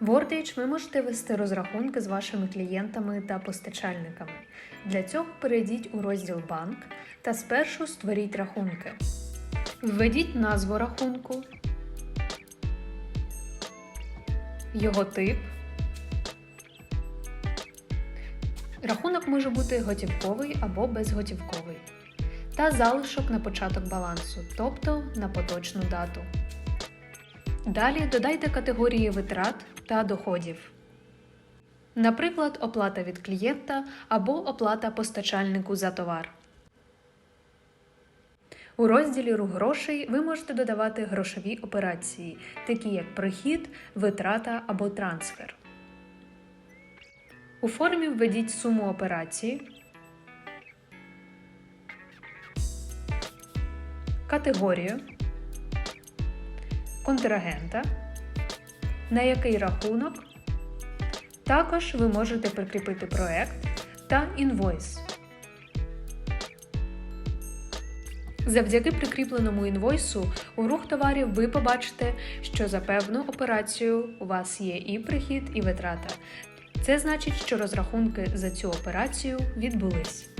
В Wordage ви можете вести розрахунки з вашими клієнтами та постачальниками. Для цього перейдіть у розділ Банк та спершу створіть рахунки. Введіть назву рахунку, його тип. Рахунок може бути готівковий або безготівковий. Та залишок на початок балансу, тобто на поточну дату. Далі додайте категорії витрат та доходів. Наприклад, оплата від клієнта або оплата постачальнику за товар. У розділі Рух грошей ви можете додавати грошові операції, такі як прихід, витрата або трансфер. У формі введіть суму операції, категорію, контрагента, на який рахунок. Також ви можете прикріпити проект та інвойс. Завдяки прикріпленому інвойсу у рух товарів ви побачите, що за певну операцію у вас є і прихід, і витрата. Це значить, що розрахунки за цю операцію відбулись.